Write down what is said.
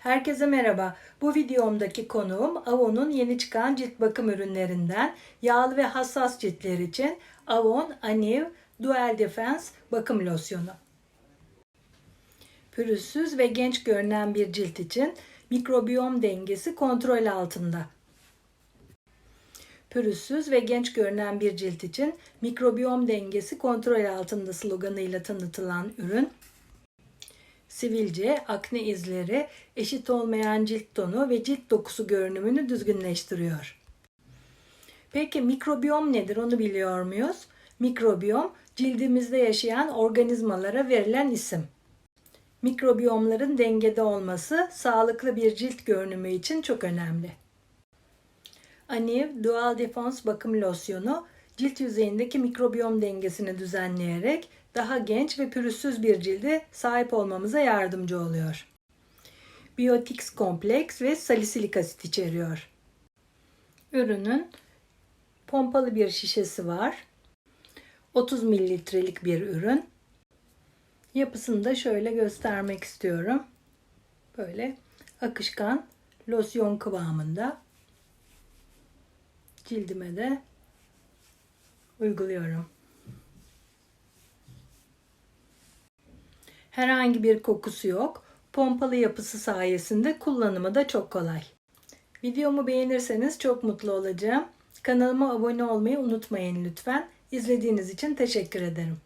Herkese merhaba. Bu videomdaki konuğum Avon'un yeni çıkan cilt bakım ürünlerinden yağlı ve hassas ciltler için Avon Aniv Dual Defense bakım losyonu. Pürüzsüz ve genç görünen bir cilt için mikrobiyom dengesi kontrol altında. Pürüzsüz ve genç görünen bir cilt için mikrobiyom dengesi kontrol altında sloganıyla tanıtılan ürün sivilce, akne izleri, eşit olmayan cilt tonu ve cilt dokusu görünümünü düzgünleştiriyor. Peki mikrobiyom nedir onu biliyor muyuz? Mikrobiyom cildimizde yaşayan organizmalara verilen isim. Mikrobiyomların dengede olması sağlıklı bir cilt görünümü için çok önemli. Aniv Dual Defense Bakım Losyonu cilt yüzeyindeki mikrobiyom dengesini düzenleyerek daha genç ve pürüzsüz bir cilde sahip olmamıza yardımcı oluyor. Biotix kompleks ve salisilik asit içeriyor. Ürünün pompalı bir şişesi var. 30 mililitrelik bir ürün. Yapısını da şöyle göstermek istiyorum. Böyle akışkan losyon kıvamında. Cildime de uyguluyorum. Herhangi bir kokusu yok. Pompalı yapısı sayesinde kullanımı da çok kolay. Videomu beğenirseniz çok mutlu olacağım. Kanalıma abone olmayı unutmayın lütfen. İzlediğiniz için teşekkür ederim.